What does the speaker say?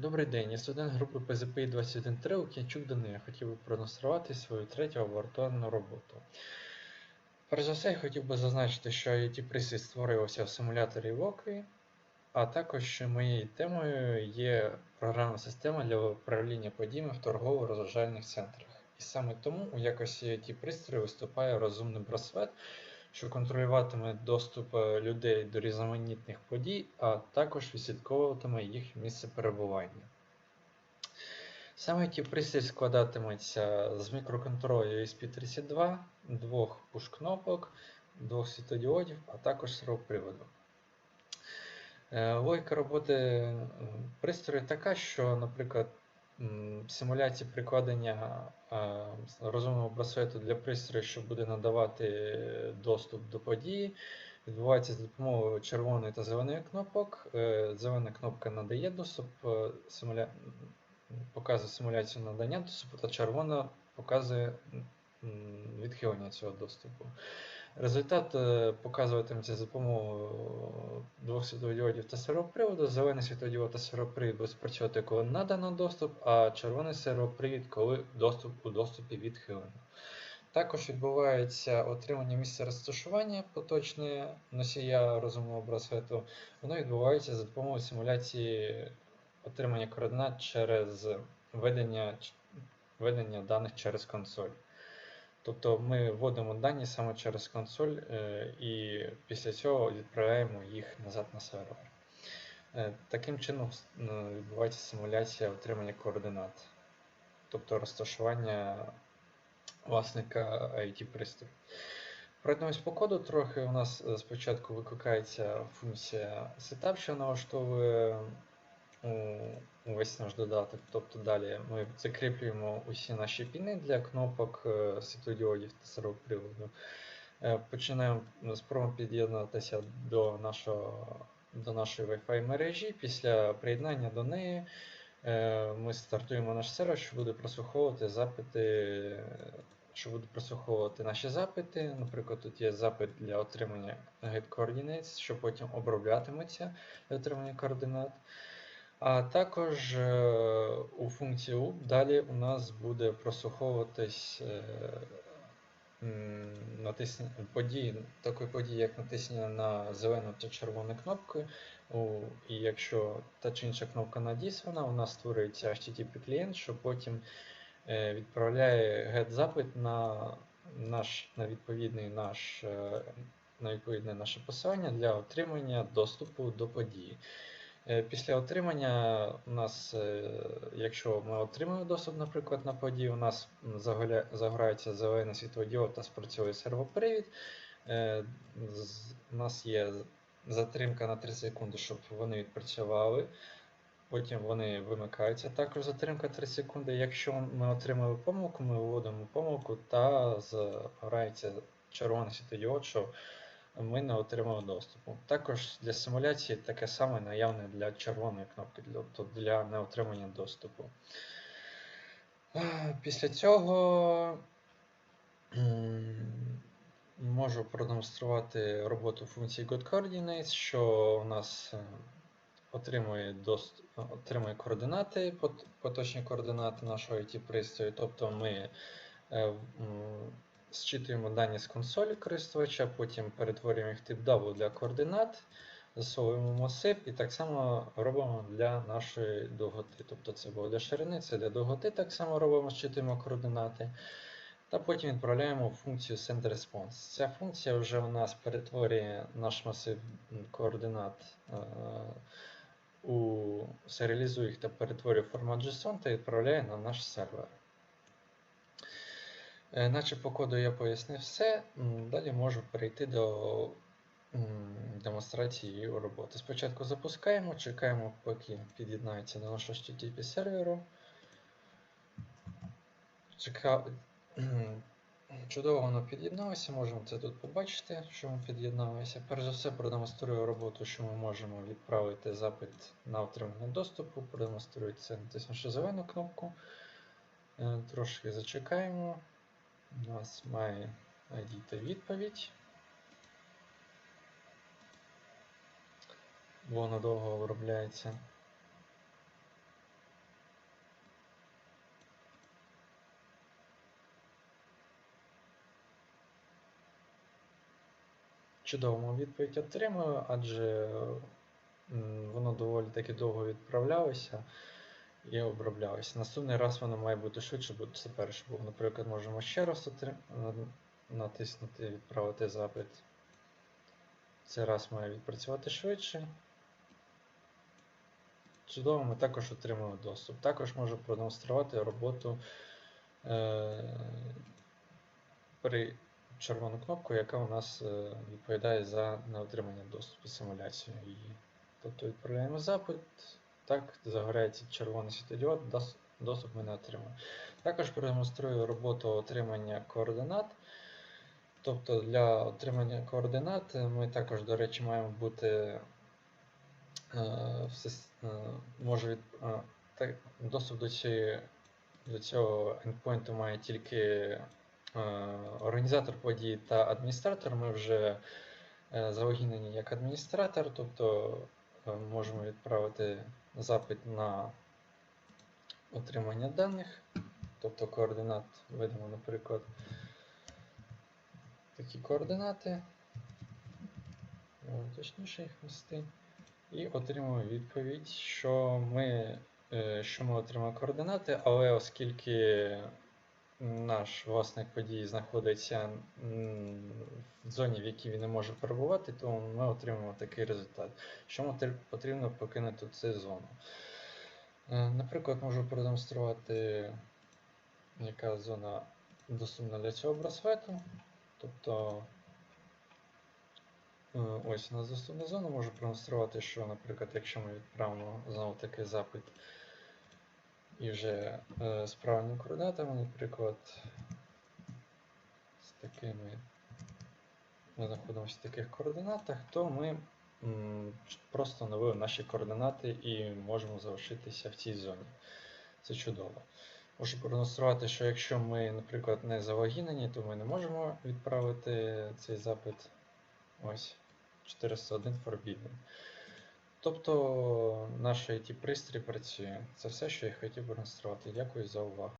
Добрий день, я студент групи PZPI 213 Окінчук Данил. Я хотів би продемонструвати свою третю лабораторну роботу. Перш за все, я хотів би зазначити, що IoT пристрій створювався в симуляторі Walkway, а також моєю темою є програмна система для управління подіями в торгово-розважальних центрах. І саме тому у якості IoT пристрою виступає розумний браслет, що контролюватиме доступ е, людей до різноманітних подій, а також відслідковуватиме їх місце перебування. Саме ті пристрій складатиметься з мікроконтролю ESP32, двох пуш-кнопок, двох світодіодів, а також сервоприводу. Е, Логіка роботи пристрою така, що, наприклад, симуляції прикладення розумного браслету для пристрою, що буде надавати доступ до події, відбувається за допомогою червоної та зеленої кнопок. Е, Зелена кнопка надає доступ, е, симуля... показує симуляцію надання доступу, та червона показує відхилення цього доступу. Результат е, показуватиметься за допомогою двох світлодіодів та сервоприводу. Зелений світлодіод та сервопривід буде спрацьовувати, коли надано доступ, а червоний сервопривід, коли доступ у доступі відхилено. Також відбувається отримання місця розташування поточне носія розумного браслету. Воно відбувається за допомогою симуляції отримання координат через введення, ч- введення даних через консоль. Тобто ми вводимо дані саме через консоль е, і після цього відправляємо їх назад на сервер. Е, Таким чином ну, відбувається симуляція отримання координат, тобто розташування власника IT пристрою. Пройдемось по коду трохи. У нас е, спочатку викликається функція setup, що налаштовує увесь наш додаток. Тобто далі ми закріплюємо усі наші піни для кнопок е, світлодіодів та сервоприводу. Е, Починаємо спробуємо під'єднатися до до нашої Wi-Fi мережі. Після приєднання до неї е, ми стартуємо наш сервер, що буде прослуховувати запити, що буде прослуховувати наші запити. Наприклад, тут є запит для отримання get coordinates, що потім оброблятиметься для отримання координат. А також е, у функції loop далі у нас буде прослуховуватись е, події, такої події, як натиснення на зелену та червону кнопку. І якщо та чи інша кнопка надіслана, у нас створюється HTTP клієнт, що потім е, відправляє get-запит на, наш, на відповідний наш, на відповідне наше посилання для отримання доступу до події. Е, Після отримання у нас, е, якщо ми отримуємо доступ, наприклад, на подію, у нас загорається зелений світлодіод та спрацьовує сервопривід. Е, У нас є затримка на 3 секунди, щоб вони відпрацювали. Потім вони вимикаються. Також затримка 3 секунди. Якщо ми отримали помилку, ми виводимо помилку та загорається червоний світлодіод, що ми не отримали доступу. Також для симуляції таке саме наявне для червоної кнопки, тобто для неотримання доступу. Після цього можу продемонструвати роботу функції GetCoordinates, що у нас е, отримує, дост... отримує координати, поточні координати нашого IT пристрою. Тобто ми е, зчитуємо дані з консолі користувача, потім перетворюємо їх в тип W для координат, засовуємо масив і так само робимо для нашої довготи. Тобто це було для ширини, це для довготи так само робимо, зчитуємо координати. Та потім відправляємо в функцію send-response. Ця функція вже у нас перетворює наш масив координат е, у серіалізує їх та перетворює формат JSON та відправляє на наш сервер. Е, Наче по коду я пояснив все. Далі можу перейти до демонстрації роботи. Спочатку запускаємо, чекаємо, поки під'єднається до нашого HTTP серверу. Чека... Чудово воно під'єдналося, можемо це тут побачити, що ми під'єдналося. Перш за все продемонструю роботу, що ми можемо відправити запит на отримання доступу. Продемонструю це, натиснувши зелену кнопку. Е, Трошки зачекаємо. У нас має надійти відповідь. Бо вона довго виробляється. Чудово відповідь отримую, адже воно доволі таки довго відправлялося і оброблялося. Наступний раз воно має бути швидше, бо це перше було. Наприклад, можемо ще раз отрим... на- натиснути Відправити запит. Цей раз має відпрацювати швидше. Чудово, ми також отримали доступ. Також можу продемонструвати роботу е, при червону кнопку, яка у нас е, відповідає за неотримання доступу симуляцію її. Тобто відправляємо запит, так, загорається червоний світодіод, доступ ми не отримали. Також продемонструю роботу отримання координат. Тобто для отримання координат ми також, до речі, маємо бути е, е, може е, доступ до, цієї, до цього endpoint має тільки організатор події та адміністратор. Ми вже залогінені як адміністратор, тобто можемо відправити запит на отримання даних, тобто координат видимо, наприклад, такі координати, е, точніше їх ввести, і отримуємо відповідь, що ми, е, що ми отримали координати, але оскільки наш власник події знаходиться в зоні, в якій він не може перебувати, то ми отримуємо такий результат. Що потрібно покинути цю зону. Е, Наприклад, можу продемонструвати, яка зона доступна для цього браслету. Тобто, е, ось у нас доступна зона, можу продемонструвати, що, наприклад, якщо ми відправимо знову таки запит і вже е, з правильними координатами, наприклад, з такими ми знаходимося в таких координатах, то ми просто оновили наші координати і можемо залишитися в цій зоні. Це чудово. Можу продемонструвати, що якщо ми, наприклад, не залогінені, то ми не можемо відправити цей запит. Ось 401 Forbidden. Тобто наш IT-пристрій працює. Це все, що я хотів демонструвати. Дякую за увагу.